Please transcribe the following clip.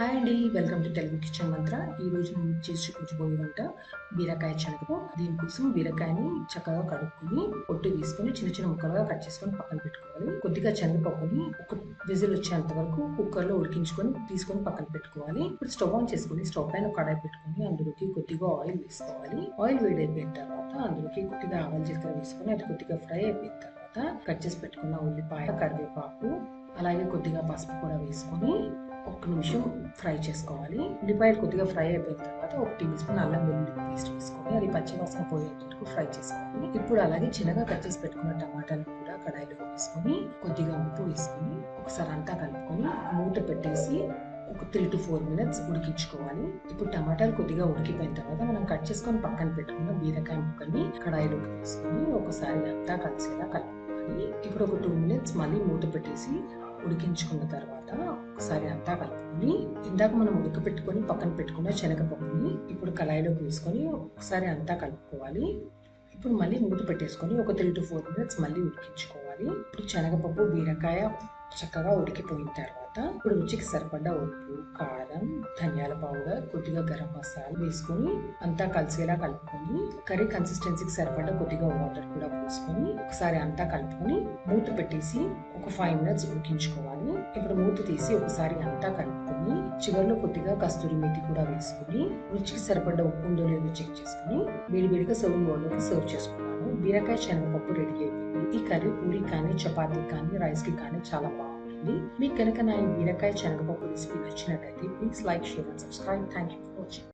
Hi అండి welcome to Telugu kitchen మంత్ర ఈ రోజు నేను చేసి చూపించబోయే వంట బీరకాయ శనగపు దీనికోసం బీరకాయని చక్కగా కడుక్కుని పొట్టు తీసుకొని చిన్న చిన్న ముక్కలుగా కట్ చేసుకొని పక్కన పెట్టుకోవాలి. కొద్దిగా చెనగపప్పుని ఒక విజిల్ వచ్చేంత వరకు కుక్కర్లో ఉడికించుకొని తీసుకొని పక్కన పెట్టుకోవాలి. ఇప్పుడు స్టవ్ ఆన్ చేసుకొని స్టవ్ పైన కడాయి పెట్టుకొని అందులోకి కొద్దిగా ఆయిల్ వేసుకోవాలి. ఆయిల్ వేడి అయిపోయిన తర్వాత అందులోకి కొద్దిగా ఆవాలు జీలకర్ర వేసుకొని అది కొద్దిగా ఫ్రై అయిపోయిన తర్వాత కట్ చేసి పెట్టుకున్న ఉల్లిపాయ కరివేపాకు అలాగే కొద్దిగా పసుపు కూడా వేసుకొని ఒక్క నిమిషం ఫ్రై చేసుకోవాలి. ఉల్లిపాయలు కొద్దిగా ఫ్రై అయిపోయిన తర్వాత ఒక టీ స్పూన్ అల్లం వెల్లుల్లి పేస్ట్ వేసుకొని అది పచ్చివాసన పోయేంత వరకు ఫ్రై చేసుకోవాలి. ఇప్పుడు అలాగే చిన్నగా కట్ చేసి పెట్టుకున్న టమాటాలు కూడా కడాయిలో వేసుకొని కొద్దిగా ఉప్పు వేసుకొని ఒకసారి అంతా కలుపుకొని మూత పెట్టేసి ఒక త్రీ టు ఫోర్ మినిట్స్ ఉడికించుకోవాలి. ఇప్పుడు టమాటాలు కొద్దిగా ఉడికిపోయిన తర్వాత మనం కట్ చేసుకొని పక్కన పెట్టుకున్న బీరకాయ ముక్కల్ని కడాయిలోకి వేసుకొని ఒకసారి అంతా కలిసేలా కలుపుకోవాలి. ఇప్పుడు ఒక టూ మినిట్స్ మళ్ళీ మూత పెట్టేసి ఉడికించుకున్న తర్వాత ఒకసారి అంతా కలుపుకొని ఇందాక మనం ఉడకపెట్టుకొని పక్కన పెట్టుకున్న శనగపప్పుని ఇప్పుడు కళాయిలోకి వేసుకొని ఒకసారి అంతా కలుపుకోవాలి. ఇప్పుడు మళ్ళీ మూత పెట్టేసుకొని ఒక త్రీ టు ఫోర్ మినిట్స్ మళ్ళీ ఉడికించుకోవాలి. ఇప్పుడు శనగపప్పు బీరకాయ చక్కగా ఉడికిపోయిన తర్వాత ఇప్పుడు రుచికి సరిపడ్డ ఉప్పు కారం ధనియాల పౌడర్ కొద్దిగా గరం మసాలా వేసుకొని అంతా కలిసేలా కలుపుకొని కర్రీ కన్సిస్టెన్సీకి సరిపడ్డ కొద్దిగా వాటర్ కూడా పోసుకొని ఒకసారి అంతా కలుపుకొని మూత పెట్టేసి ఒక ఫైవ్ మినిట్స్ ఉడికించుకోవాలి. ఇప్పుడు మూత తీసి ఒకసారి అంతా కలుపుకొని చివరిలో కొద్దిగా కస్తూరి మేతి కూడా వేసుకొని రుచికి సరిపడ్డ ఉప్పు ఉందో లేదో చెక్ చేసుకుని వేడివేడిగా సర్వ్ బౌల్లోకి సర్వ్ చేసుకున్నాను. బీరకాయ శనగపప్పు రెడీ అయిపోయింది. ఈ కర్రీ పూరి కానీ చపాతీ కానీ రైస్కి కానీ చాలా బాగుంది బాగుంటుంది మీకు కనుక నా ఈ బీరకాయ శనగపప్పు రెసిపీ నచ్చినట్లయితే please like share and subscribe thank you for watching